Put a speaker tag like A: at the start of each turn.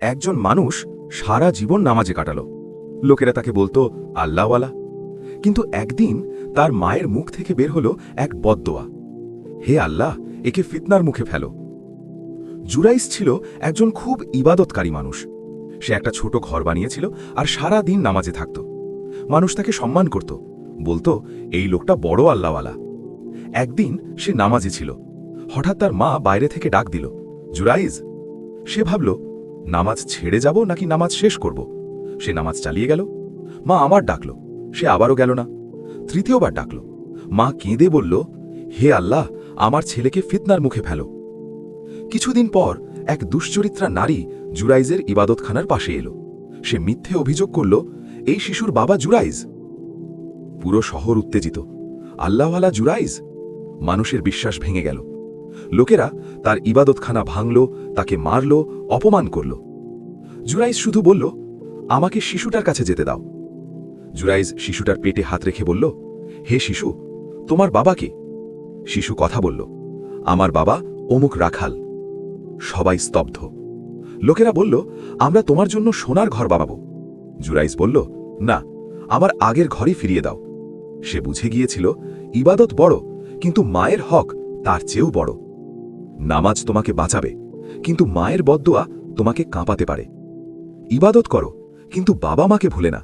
A: একজন মানুষ সারা জীবন নামাজে কাটালো। লোকেরা তাকে বলতো, আল্লাহওয়ালা। কিন্তু একদিন তার মায়ের মুখ থেকে বের হলো এক বদদোয়া। হে আল্লাহ, একে ফিতনার মুখে ফেলো। জুরাইস ছিল একজন খুব ইবাদতকারী মানুষ। সে একটা ছোট ঘর বানিয়েছিল আর সারা দিন নামাজে থাকত। মানুষ তাকে সম্মান করত, বলতো, এই লোকটা বড় আল্লাহওয়ালা। একদিন সে নামাজে ছিল। হঠাৎ তার মা বাইরে থেকে ডাক দিল জুরাইজ সে ভাবল নামাজ ছেড়ে যাব নাকি নামাজ শেষ করব? সে নামাজ চালিয়ে গেল। মা আমার ডাকল। সে আবারও গেল না। তৃতীয়বার ডাকল। মা কেঁদে বলল, হে আল্লাহ, আমার ছেলেকে ফিতনার মুখে ফেলো। কিছুদিন পর এক দুশ্চরিত্রা নারী জুরাইজের ইবাদতখানার পাশে এলো। সে মিথ্যে অভিযোগ করল, এই শিশুর বাবা জুরাইজ। পুরো শহর উত্তেজিত। আল্লাহওয়ালা জুরাইজ? মানুষের বিশ্বাস ভেঙে গেল। লোকেরা তার ইবাদতখানা ভাঙল, তাকে মারল, অপমান করল। জুরাইজ শুধু বলল, আমাকে শিশুটার কাছে যেতে দাও। জুরাইজ শিশুটার পেটে হাত রেখে বলল, হে শিশু, তোমার বাবা কে? শিশু কথা বলল, আমার বাবা অমুক রাখাল। সবাই স্তব্ধ। লোকেরা বলল, আমরা তোমার জন্য সোনার ঘর বাবাবো জুরাইজ বলল, না, আমার আগের ঘরই ফিরিয়ে দাও। সে বুঝে গিয়েছিল, ইবাদত বড়, কিন্তু মায়ের হক তার চেয়েও বড়। নামাজ তোমাকে বাঁচাবে, কিন্তু মায়ের বদদোয়া তোমাকে কাঁপাতে পারে। ইবাদত করো, কিন্তু বাবা মাকে ভুলে না।